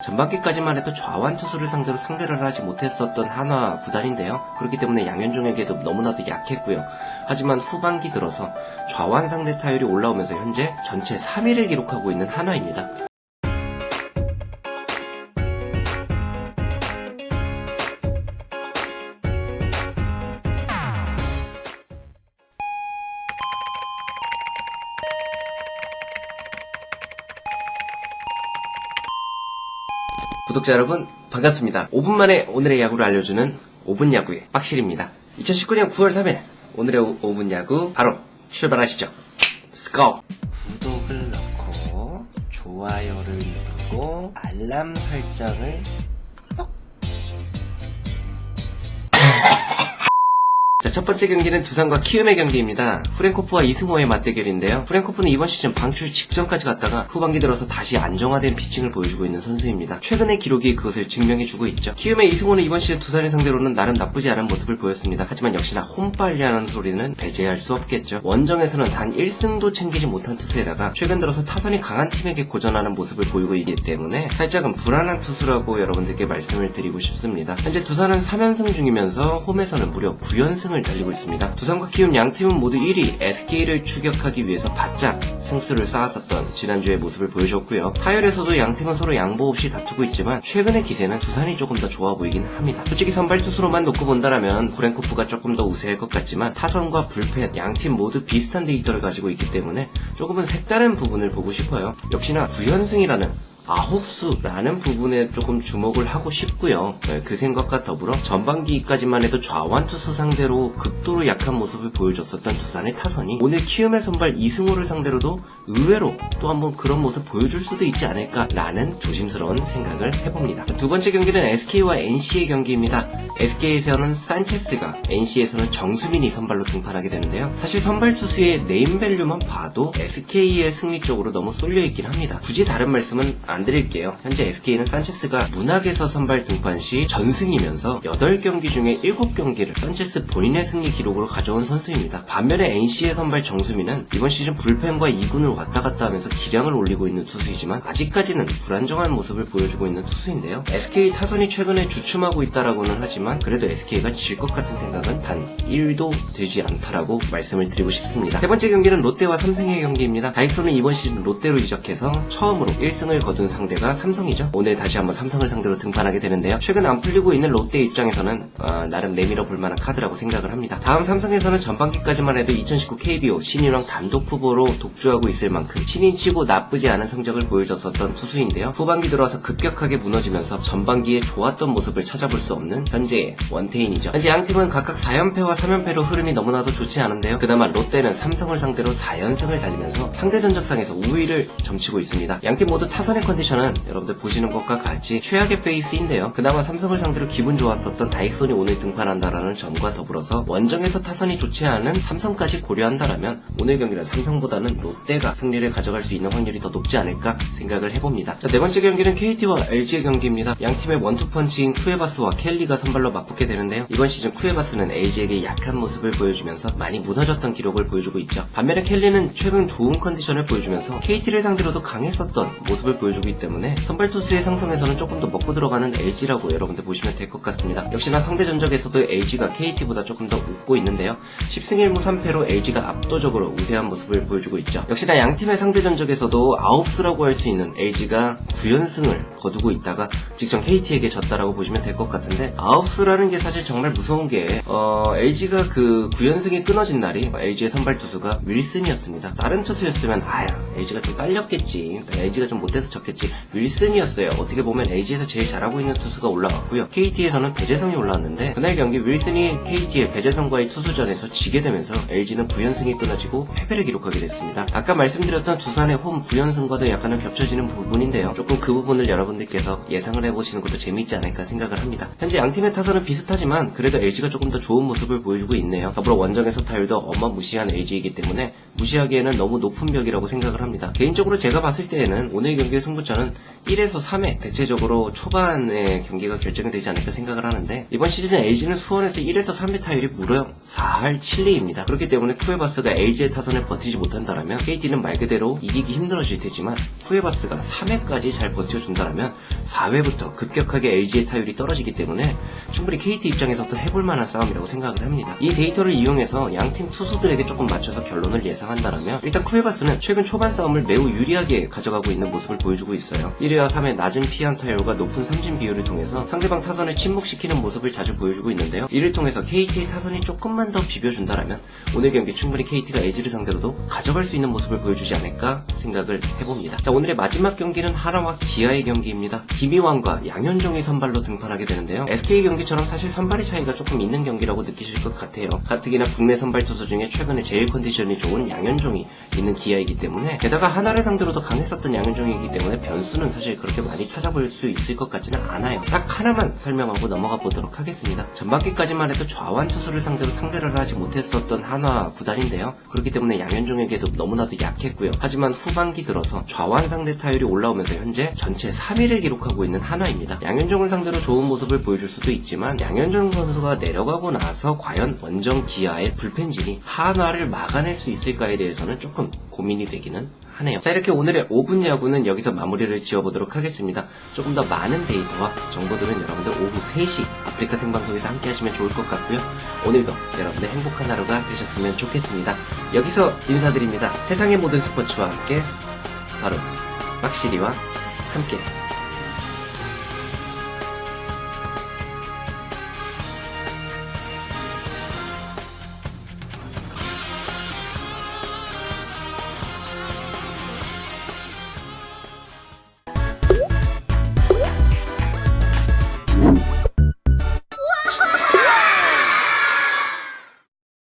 전반기까지만 해도 좌완 투수를 상대로 상대를 하지 못했었던 한화 구단인데요. 그렇기 때문에 양현종에게도 너무나도 약했고요. 하지만 후반기 들어서 좌완 상대 타율이 올라오면서 현재 전체 3위를 기록하고 있는 한화입니다. 구독자 여러분 반갑습니다. 5분 만에 오늘의 야구를 알려주는 5분 야구의 빡실입니다. 2019년 9월 3일 오늘의 5, 분 야구 바로 출발하시죠. 스고! 구독을 넣고 좋아요를 누르고 알람 설정을 자, 첫 번째 경기는 두산과 키움의 경기입니다. 프랭코프와 이승호의 맞대결인데요. 프랭코프는 이번 시즌 방출 직전까지 갔다가 후반기 들어서 다시 안정화된 피칭을 보여주고 있는 선수입니다. 최근의 기록이 그것을 증명해주고 있죠. 키움의 이승호는 이번 시즌 두산의 상대로는 나름 나쁘지 않은 모습을 보였습니다. 하지만 역시나 홈빨리하는 소리는 배제할 수 없겠죠. 원정에서는 단 1승도 챙기지 못한 투수에다가 최근 들어서 타선이 강한 팀에게 고전하는 모습을 보이고 있기 때문에 살짝은 불안한 투수라고 여러분들께 말씀을 드리고 싶습니다. 현재 두산은 3연승 중이면서 홈에서는 무려 9연승을 달리고 있습니다. 두산과 키움 양 팀은 모두 1위 SK를 추격하기 위해서 바짝 승수를 쌓았었던 지난주의 모습을 보여줬고요. 타율에서도 양 팀은 서로 양보 없이 다투고 있지만 최근의 기세는 두산이 조금 더 좋아 보이긴 합니다. 솔직히 선발 투수로만 놓고 본다라면 브랭코프가 조금 더 우세할 것 같지만 타선과 불펜 양 팀 모두 비슷한 데이터를 가지고 있기 때문에 조금은 색다른 부분을 보고 싶어요. 역시나 9연승이라는 아홉수라는 부분에 조금 주목을 하고 싶고요. 네, 그 생각과 더불어 전반기까지만 해도 좌완 투수 상대로 극도로 약한 모습을 보여줬었던 두산의 타선이 오늘 키움의 선발 이승호를 상대로도 의외로 또 한번 그런 모습 보여줄 수도 있지 않을까라는 조심스러운 생각을 해봅니다. 두 번째 경기는 SK와 NC의 경기입니다. SK에서는 산체스가 NC에서는 정수민이 선발로 등판하게 되는데요. 사실 선발 투수의 네임밸류만 봐도 SK의 승리 쪽으로 너무 쏠려 있긴 합니다. 굳이 다른 말씀은 안 드릴게요. 현재 SK는 산체스가 문학에서 선발 등판 시 전승이면서 8경기 중에 7경기를 산체스 본인의 승리 기록으로 가져온 선수입니다. 반면에 NC의 선발 정수민은 이번 시즌 불펜과 2군을 왔다 갔다 하면서 기량을 올리고 있는 투수이지만 아직까지는 불안정한 모습을 보여주고 있는 투수인데요. SK 타선이 최근에 주춤하고 있다라고는 하지만 그래도 SK가 질 것 같은 생각은 단 1도 되지 않다라고 말씀을 드리고 싶습니다. 세 번째 경기는 롯데와 삼성의 경기입니다. 다이소는 이번 시즌 롯데로 이적해서 처음으로 1승을 거둔 상대가 삼성이죠. 오늘 다시 한번 삼성을 상대로 등판하게 되는데요. 최근 안 풀리고 있는 롯데 입장에서는 어, 나름 내밀어 볼 만한 카드라고 생각을 합니다. 다음 삼성에서는 전반기까지만 해도 2019 KBO 신인왕 단독 후보로 독주하고 있을 만큼 신인치고 나쁘지 않은 성적을 보여줬었던 투수인데요. 후반기 들어와서 급격하게 무너지면서 전반기에 좋았던 모습을 찾아볼 수 없는 현재의 원태인이죠. 현재 양 팀은 각각 4연패와 3연패로 흐름이 너무나도 좋지 않은데요. 그나마 롯데는 삼성을 상대로 4연승을 달리면서 상대 전적상에서 우위를 점치고 있습니다. 양 팀 모두 타선의 컨디션은 여러분들 보시는 것과 같이 최악의 페이스인데요. 그나마 삼성을 상대로 기분 좋았었던 다익손이 오늘 등판한다라는 점과 더불어서 원정에서 타선이 좋지 않은 삼성까지 고려한다라면 오늘 경기는 삼성보다는 롯데가 승리를 가져갈 수 있는 확률이 더 높지 않을까 생각을 해봅니다. 자, 네 번째 경기는 KT와 LG의 경기입니다. 양 팀의 원투펀치인 쿠에바스와 켈리가 선발로 맞붙게 되는데요. 이번 시즌 쿠에바스는 LG에게 약한 모습을 보여주면서 많이 무너졌던 기록을 보여주고 있죠. 반면에 켈리는 최근 좋은 컨디션을 보여주면서 KT를 상대로도 강했었던 모습을 보여주고 있기 때문에 선발 투수의 상승에서는 조금 더 먹고 들어가는 LG라고 여러분들 보시면 될 것 같습니다. 역시나 상대 전적에서도 LG가 KT보다 조금 더 웃고 있는데요. 10승 1무 3패로 LG가 압도적으로 우세한 모습을 보여주고 있죠. 역시나 양 팀의 상대 전적에서도 9수라고 할 수 있는 LG가 9연승을 거두고 있다가 직전 KT에게 졌다라고 보시면 될 것 같은데 9수라는 게 사실 정말 무서운 게 어, LG가 그 9연승이 끊어진 날이 LG의 선발 투수가 윌슨이었습니다. 다른 투수였으면 아야 LG가 좀 딸렸겠지. LG가 좀 못해서 졌겠지. 윌슨이었어요. 어떻게 보면 LG에서 제일 잘하고 있는 투수가 올라갔고요. KT에서는 배재성이 올라왔는데 그날 경기 윌슨이 KT의 배재성과의 투수전에서 지게 되면서 LG는 9연승이 끊어지고 패배를 기록하게 됐습니다. 아까 말씀드렸던 두산의 홈 9연승과도 약간은 겹쳐지는 부분인데요. 조금 그 부분을 여러분들께서 예상을 해보시는 것도 재미있지 않을까 생각을 합니다. 현재 양팀의 타선은 비슷하지만 그래도 LG가 조금 더 좋은 모습을 보여주고 있네요. 더불어 원정에서 타율도 어마무시한 LG이기 때문에 무시하기에는 너무 높은 벽이라고 생각을 합니다. 개인적으로 제가 봤을 때에는 오늘 경기의 승부 승부처는 1에서 3회 대체적으로 초반에 경기가 결정이 되지 않을까 생각을 하는데 이번 시즌은 LG는 수원에서 1에서 3회 타율이 무려 4할 7리입니다. 그렇기 때문에 쿠에바스가 LG의 타선을 버티지 못한다면 KT는 말 그대로 이기기 힘들어질 테지만 쿠에바스가 3회까지 잘 버텨준다면 4회부터 급격하게 LG의 타율이 떨어지기 때문에 충분히 KT 입장에서도 해볼 만한 싸움이라고 생각을 합니다. 이 데이터를 이용해서 양팀 투수들에게 조금 맞춰서 결론을 예상한다면 일단 쿠에바스는 최근 초반 싸움을 매우 유리하게 가져가고 있는 모습을 보여주고 있어요. 1회와 3회 낮은 피안 타율과 높은 삼진 비율을 통해서 상대방 타선을 침묵시키는 모습을 자주 보여주고 있는데요. 이를 통해서 KT의 타선이 조금만 더 비벼준다면 오늘 경기 충분히 KT가 LG를 상대로도 가져갈 수 있는 모습을 보여주지 않을까 생각을 해봅니다. 자 오늘의 마지막 경기는 하나와 기아의 경기입니다. 김희왕과 양현종이 선발로 등판하게 되는데요. SK 경기처럼 사실 선발의 차이가 조금 있는 경기라고 느끼실 것 같아요. 가뜩이나 국내 선발 투수 중에 최근에 제일 컨디션이 좋은 양현종이 있는 기아이기 때문에 게다가 하나를 상대로도 강했었던 양현종이기 때문에 변수는 사실 그렇게 많이 찾아볼 수 있을 것 같지는 않아요. 딱 하나만 설명하고 넘어가 보도록 하겠습니다. 전반기까지만 해도 좌완 투수를 상대로 상대를 하지 못했었던 한화 구단인데요. 그렇기 때문에 양현종에게도 너무나도 약했고요. 하지만 후반기 들어서 좌완 상대 타율이 올라오면서 현재 전체 3위를 기록하고 있는 한화입니다. 양현종을 상대로 좋은 모습을 보여줄 수도 있지만 양현종 선수가 내려가고 나서 과연 원정 기아의 불펜진이 한화를 막아낼 수 있을까에 대해서는 조금 고민이 되기는 하네요. 자 이렇게 오늘의 5분 야구는 여기서 마무리를 지어보도록 하겠습니다. 조금 더 많은 데이터와 정보들은 여러분들 오후 3시 아프리카 생방송에서 함께 하시면 좋을 것 같고요. 오늘도 여러분들 행복한 하루가 되셨으면 좋겠습니다. 여기서 인사드립니다. 세상의 모든 스포츠와 함께 바로 막시리와 함께